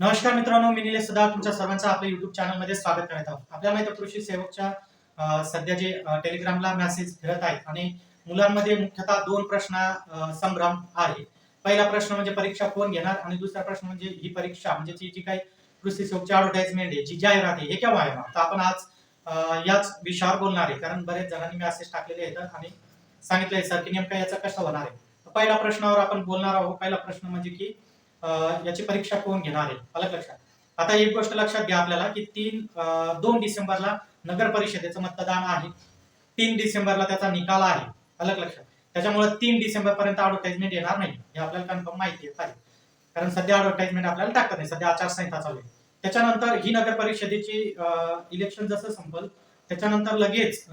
नमस्कार मित्रांनो मी निलेश सदा तुमच्या सर्वांचं आपल्या युट्यूब चॅनलमध्ये स्वागत करत आहोत. आपल्याला माहिती कृषी सेवकच्या सध्या जे टेलिग्रामला मेसेज फिरत आहेत आणि मुलांमध्ये मुख्यतः दोन प्रश्न संभ्रम आहे. पहिला प्रश्न म्हणजे परीक्षा कोण घेणार? आणि दुसरा प्रश्न म्हणजे ही परीक्षा म्हणजे ती जी काही कृषी सेवकची ऍडव्हर्टाइजमेंट आहे जी जाहिरात आहे हे केव्हा आहे? तर आपण आज याच विषयावर बोलणार आहे. कारण बरेच जणांनी मेसेज टाकलेले आहेत आणि सांगितले सर की नेमका याचा कसा होणार आहे? पहिल्या प्रश्नावर आपण बोलणार आहोत. पहिला प्रश्न म्हणजे की याची परीक्षा कोण घेणार आहे? अलग लक्षात. आता एक गोष्ट लक्षात घ्या आपल्याला की तीन दोन डिसेंबरला नगर परिषदेचं मतदान आहे. तीन डिसेंबरला त्याचा निकाल आहे. अलग लक्षात. त्याच्यामुळे तीन डिसेंबर पर्यंत ऍडव्हर्टाइजमेंट येणार नाही. हे आपल्याला कन्फर्म माहिती आहे. कारण सध्या ऍडव्हर्टाइजमेंट आपल्याला टाकत नाही. सध्या आचारसंहिता चालू आहे. त्याच्यानंतर ही नगर परिषदेची इलेक्शन जसं संपल त्याच्यानंतर लगेच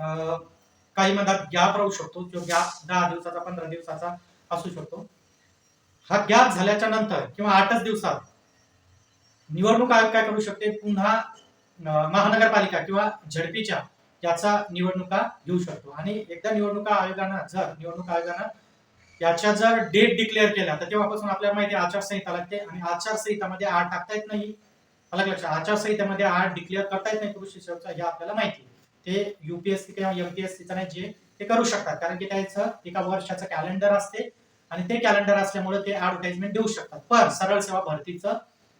काही मधात गॅप राहू शकतो. जो गॅप दहा दिवसाचा पंधरा दिवसाचा असू शकतो. हा गॅप झाल्याच्यानंतर किंवा आठच दिवसात निवडणूक आयोग काय करू शकते? पुन्हा महानगरपालिका किंवा झडपीच्या याचा निवडणुका घेऊ शकतो. आणि एकदा निवडणुका आयोगानं जर निवडणूक आयोगानं याच्या जर डेट डिक्लेअर केल्या तर तेव्हापासून आपल्याला माहिती आचारसंहिता लागते आणि आचारसंहितामध्ये आठ टाकता येत नाही. अलग लक्षात आचारसंहितेमध्ये आठ डिक्लेअर करता येत नाही कृषी सेवकचा हे आपल्याला माहिती आहे. ते युपीएससी किंवा एमपीएससीचा नाही जे ते करू शकतात कारण की त्याचं एका वर्षाचं कॅलेंडर असते. आणि ते कॅलेंडर असल्यामुळे ते ऍडव्हर्टाइजमेंट देऊ शकतात. पण सरळ सेवा भरतीचं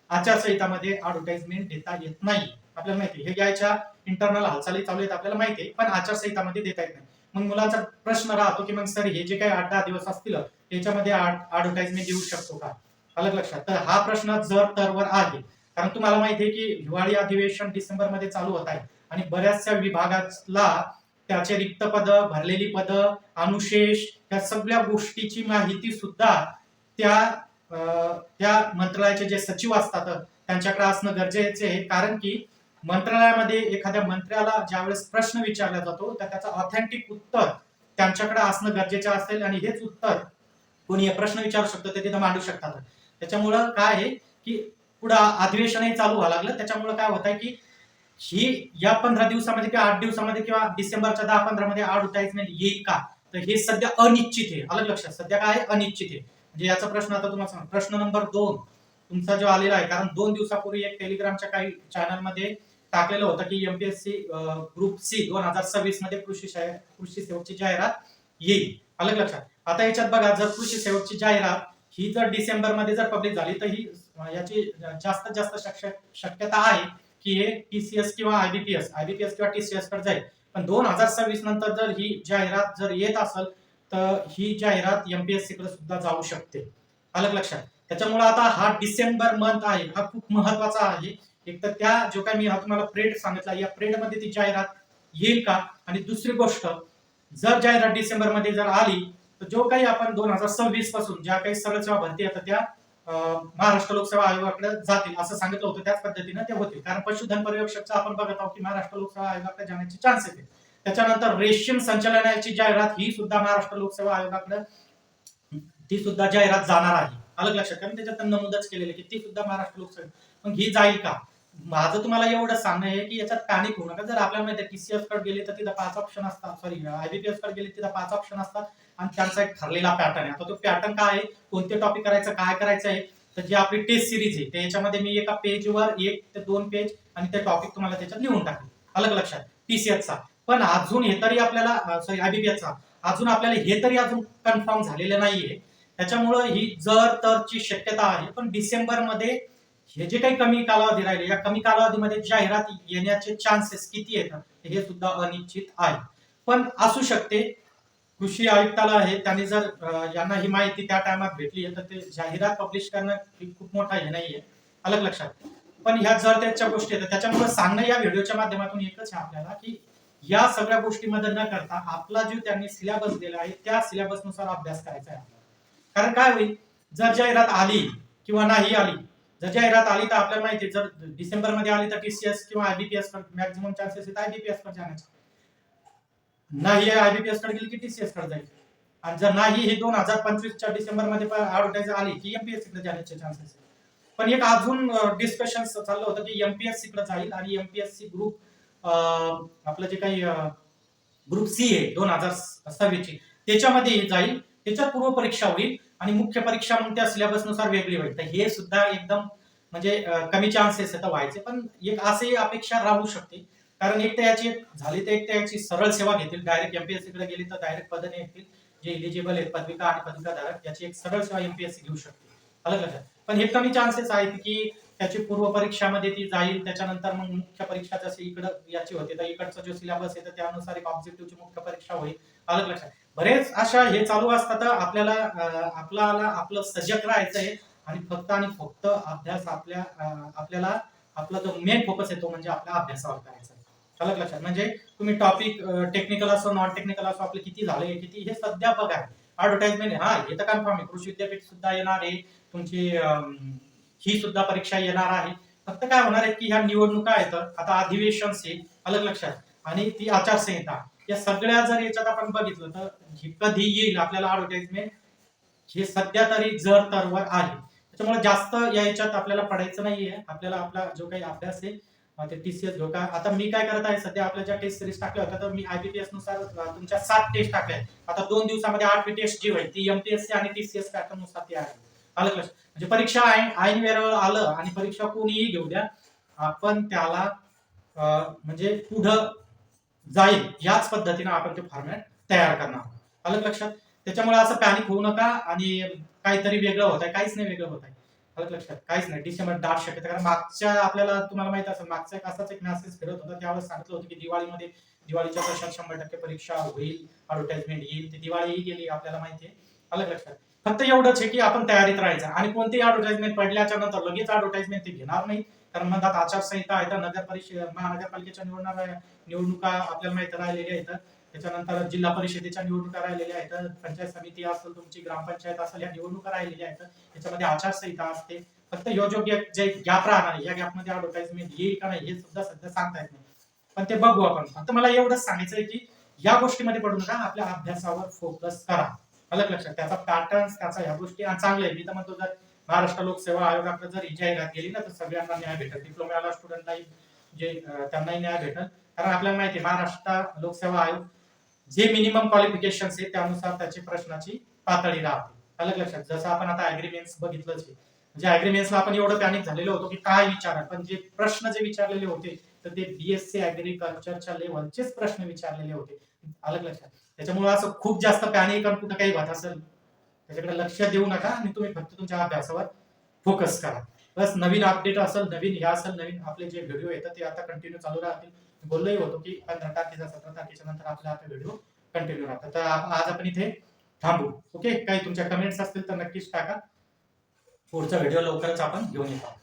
आचारसंहितामध्ये ऍडव्हर्टाइजमेंट देता येत नाही. आपल्याला माहिती हे घ्यायच्या इंटरनल हालचाली चालू आहेत आपल्याला माहिती आहे. पण आचारसंहितामध्ये देता येत नाही. मग मुलाचा प्रश्न राहतो की मग सर हे जे काही आठ दहा दिवस असतील त्याच्यामध्ये ऍडव्हर्टाइजमेंट देऊ शकतो का? अलग लक्षात. तर हा प्रश्न जर तरवर आहे कारण तुम्हाला माहिती आहे की हिवाळी अधिवेशन डिसेंबरमध्ये चालू होत आहे. आणि बऱ्याचशा विभागाला त्याचे रिक्त पद भरलेली पद अनुशेष या सगळ्या गोष्टीची माहिती सुद्धा त्या अं, त्या मंत्रालयाचे जे सचिव असतात त्यांच्याकडे असणं गरजेचे आहे. कारण की मंत्रालयामध्ये एखाद्या मंत्र्याला ज्यावेळेस प्रश्न विचारला जातो तर त्याचं ऑथेंटिक उत्तर त्यांच्याकडे असणं गरजेचं असेल आणि हेच उत्तर कोणी प्रश्न विचारू शकतो ते तिथं मांडू शकतात. त्याच्यामुळं काय आहे की पुढं अधिवेशनही चालू व्हावं लागलं. त्याच्यामुळं काय होत आहे की ही या पंधरा दिवसामध्ये किंवा आठ दिवसामध्ये किंवा डिसेंबरच्या दहा पंधरा मध्ये ऍडव्हर्टाइजमेंट येईल का? तर हे सध्या अनिश्चित आहे. अलग लक्षात. सध्या काय आहे? अनिश्चित आहे. म्हणजे याचा प्रश्न आता तुम्हाला सांग प्रश्न नंबर दोन तुमचा जो आलेला आहे कारण दोन दिवसापूर्वी एक टेलिग्रामच्या काही चॅनलमध्ये टाकलेलं होतं की एमपीएससी ग्रुप सी दोन हजार सव्वीसमध्ये कृषी कृषी सेवकची जाहिरात येईल. अलग लक्षात. आता याच्यात बघा जर कृषी सेवकची जाहिरात ही जर डिसेंबरमध्ये जर पब्लिक झाली तर ही याची जास्तीत जास्त शक्य- शक्यता आहे. की हे टीसीएस किंवा आयबीपीएस आयबीपीएस किंवा टीसीएसकडे जाईल. पण दोन हजार सव्वीस नंतर जर ही जाहिरात जर येत असेल तर ही जाहिरात एमपीएससी कडे सुद्धा जाऊ शकते. अलग लक्षात. त्याच्यामुळे आता हा डिसेंबर मंथ आहे हा खूप महत्त्वाचा आहे. एक तर त्या जो काय मी हा तुम्हाला प्रेड सांगितला या प्रेडमध्ये ती जाहिरात येईल का? आणि दुसरी गोष्ट जर जाहिरात डिसेंबरमध्ये जर आली तर जो काही आपण दोन हजार सव्वीसपासून ज्या काही सरळ सेवा भरती येतात त्या महाराष्ट्र लोकसेवा आयोगाकडे जातील असं सांगितलं होतं. त्याच पद्धतीनं ते होतील. कारण पशुधन पर्यवेक्षकचं आपण बघत आहोत की महाराष्ट्र लोकसेवा आयोगाकडे जाण्याचे चान्स येते. त्याच्यानंतर रेशीम संचालनाची जाहिरात ही सुद्धा महाराष्ट्र लोकसेवा आयोगाकडे ती सुद्धा जाहिरात जाणार आहे. अलग लक्षात? कारण त्याच्यात नमूदच केलेलं की ती सुद्धा महाराष्ट्र लोकसेवा मग ही जाईल का? माझं तुम्हाला एवढं सांगणं आहे की याच्यात पॅनिक होऊ नका. जर आपल्याला माहिती टीसीएसकडे गेले तर तिथं पाच ऑप्शन असतात. सॉरी आयबीपीएसकडे गेले तिथं पाच ऑप्शन असतात. आणि त्यांचा एक ठरलेला पॅटर्न आहे. आता तो पॅटर्न काय आहे? कोणते टॉपिक करायचं काय करायचं आहे? तर जी आपली टेस्ट सिरीज आहे त्याच्यामध्ये मी एका पेजवर एक ते दोन पेज आणि ते टॉपिक तुम्हाला त्याच्यात लिहून टाकेल. अलग लक्षात. टीसीएसचा पण अजून हे तरी आपल्याला सॉरी आयबीपीएसचा अजून आपल्याला हे तरी अजून कन्फर्म झालेलं नाहीये. त्याच्यामुळं ही जर तरची शक्यता आहे पण डिसेंबरमध्ये हे जे काही कमी कालावधी राहिले या कमी कालावधीमध्ये जाहिरात येण्याचे चान्सेस किती येतात हे सुद्धा अनिश्चित आहे. पण असू शकते कृषी आयुक्ताला आहे त्यांनी जर यांना ही माहिती त्या टायमात भेटली आहे तर ते जाहिरात पब्लिश करणं खूप मोठा हे नाहीये अलग लक्षात. पण ह्या जर त्याच्या गोष्टी आहेत त्याच्यामुळे सांगणं या व्हिडिओच्या माध्यमातून एकच आहे आपल्याला की या सगळ्या गोष्टीमध्ये न करता आपला जो त्यांनी सिलेबस दिला आहे त्या सिलेबसनुसार अभ्यास करायचा आहे कारण काय होईल जर जाहिरात आली किंवा नाही आली जर जाहिरात आली तर आपल्याला माहिती जर डिसेंबरमध्ये आली तर टीसीएस किंवा आयबीपीएस मॅक्झिमम चान्सेस आहेत आयबीपीएसकडे जाण्याचे. नाही आयबीपीएसकडे गेली की टीसीएसकडे जाईल. आणि जर नाही हे दोन हजार पंचवीसच्या डिसेंबरमध्ये ऍडव्हर्टाईज आली की एमपीएससी कडे जाण्याचे चान्सेस आहेत. पण एक अजून डिस्कशन चाललं होतं की एमपीएससी कडे जाईल आणि एमपीएससी ग्रुप आपलं जे काही ग्रुप सी आहे दोन हजार सव्वीसची त्याच्यामध्ये जाईल. त्याच्यात पूर्व परीक्षा होईल आणि मुख्य परीक्षा मग त्या सिलेबसनुसार वेगळी होईल. तर हे सुद्धा एकदम म्हणजे कमी चान्सेस येतं व्हायचे. पण एक असे अपेक्षा राहू शकते. कारण एक तर याची झाली तर एक तर याची सरळ सेवा घेतील. डायरेक्ट एमपीएससी कडे गेली तर डायरेक्ट पदने येतील जे इलिजिबल आहेत पदविका आणि पदविकाधारक याची एक सरळ सेवा एमपीएससी घेऊ शकते अलग लक्षात पण हे कमी चान्सेस आहेत की त्याची पूर्व परीक्षामध्ये ती जाईल. त्याच्यानंतर मग मुख्य परीक्षा जशी इकडं याची होते. तर इकडचा जो सिलेबस आहे तर त्यानुसार एक ऑब्जेक्टिव्हची मुख्य परीक्षा होईल. अलग लक्षात बरेच अशा हे चालू असतात आपल्याला आपल्याला आपलं सजग राहायचं आहे आणि फक्त आणि फक्त अभ्यास आपल्या आपल्याला आपला जो मेन फोकस आहे तो म्हणजे आपल्या अभ्यासावर करायचा. आहे अलग लक्षात. म्हणजे तुम्ही टॉपिक टेक्निकल असो नॉन टेक्निकल असो आपलं किती झालंय किती हे सध्या बघा. ऍडव्हर्टाइजमेंट हा हे तर कन्फर्म आहे. कृषी विद्यापीठ सुद्धा येणार आहे. तुमची ही सुद्धा परीक्षा येणार आहे. फक्त काय होणार आहे की ह्या निवडणुका आहेत. आता अधिवेशन आहे अलग लक्षात. आणि ती आचारसंहिता. या सगळ्या जर याच्यात आपण बघितलं तर कधी येईल आपल्याला ऍडव्हर्टाइजमेंट हे सध्या तरी जर तरवर आले. त्याच्यामुळे जास्त या याच्यात आपल्याला पडायचं नाहीये. आपल्याला आपला जो काही अभ्यास आहे ते टीसीएस धोका आता मी काय करत आहे सध्या आपल्या ज्या टेस्ट सिरीज टाकल्या होत्या तर मी आयबीपीएसनुसार तुमच्या सात टेस्ट टाकल्या आता दोन दिवसामध्ये आठवी टेस्ट जी होईल ती एमपीएससी आणि टीसीएस पॅटर्ननुसार ती आहे. आलं लक्षात? म्हणजे परीक्षा ऐन ऐन वेळेवर आलं आणि परीक्षा कोणीही घेऊ द्या आपण त्याला म्हणजे पुढं जाईल. याच पद्धतीने आपण ते फॉर्मॅट तयार करणार आहोत. आलं लक्षात? त्याच्यामुळे असं पॅनिक होऊ नका आणि काहीतरी वेगळं होत आहे काहीच नाही वेगळं होत आहे आलं लक्षात? काहीच नाही. डिसेंबर दाट शक्यता कारण मागच्या आपल्याला तुम्हाला माहीत असेल मागचा एक असाच एक मेसेज फिरत होता. त्यावेळेस सांगितलं होतं की दिवाळीमध्ये दिवाळीच्या पश्चात शंभर टक्के परीक्षा होईल ऍडव्हर्टाइजमेंट येईल. ती दिवाळीही गेली आपल्याला माहिती आहे. अलग लक्षात? फक्त एवढंच आहे की आपण तयारीत राहायचं. आणि कोणतीही ऍडव्हर्टाइजमेंट पडल्याच्या नंतर लगेच ऍडव्हर्टाइजमेंट ते घेणार नाही कारण म्हणतात आचारसंहिता आहे तर नगर परिषद महानगरपालिकेच्या निवडणार निवडणुका आपल्याला माहिती राहिलेल्या आहेत. त्याच्यानंतर जिल्हा परिषदेच्या निवडणुका राहिलेल्या आहेत. पंचायत समिती असेल तुमची ग्रामपंचायत असेल या निवडणुका राहिलेल्या आहेत. त्याच्यामध्ये आचारसंहिता असते. फक्त योग्य जे गॅप राहणार या गॅपमध्ये ऍडव्हर्टाइजमेंट येईल का नाही हे सुद्धा सध्या सांगता येत नाही. पण ते बघू आपण. फक्त मला एवढंच सांगायचं आहे की या गोष्टीमध्ये पडू नका. आपल्या अभ्यासावर फोकस करा. अलग लक्षात. त्याचा पॅटर्न त्याचा ह्या गोष्टी चांगल्या चांगलं आहे. मी तर म्हणतो जर महाराष्ट्र लोकसेवा आयोगाकडे जर ही जाहिरात गेली ना तर सगळ्यांना न्याय भेटेल डिप्लोमाला स्टुडंटलाही जे त्यांनाही न्याय भेटेल कारण आपल्याला माहिती आहे महाराष्ट्र लोकसेवा आयोग जे मिनिमम क्वालिफिकेशन आहे त्यानुसार त्याची प्रश्नाची पातळी राहते. अलग लक्षात जसं आपण आता अग्रीमेंट्स बघितलंच आहे. म्हणजे अग्रीमेंट्सला आपण एवढं पॅनिक झालेलो होतो की काय विचार पण जे प्रश्न जे विचारलेले होते तर ते बीएससी अग्रिकल्चरच्या लेव्हलचेच प्रश्न विचारलेले होते. अलग लक्षात. त्याच्यामुळे असं खूप जास्त पॅनिक आणि कुठं काही होत असेल. त्याच्याकडे लक्ष देऊ नका आणि तुम्ही फक्त तुमच्या अभ्यासावर फोकस करा. बस नवीन अपडेट असेल नवीन ह्या असेल नवीन आपले जे व्हिडिओ येतात ते आता कंटिन्यू चालू राहतील. बोललोही होतो की पंधरा तारखेचा सतरा तारखेच्या नंतर आपले आता व्हिडिओ कंटिन्यू राहतात तर आज आपण इथे थांबू. ओके काही तुमच्या कमेंट्स असतील तर नक्कीच टाका. पुढचा व्हिडिओ लवकरच आपण घेऊन येतो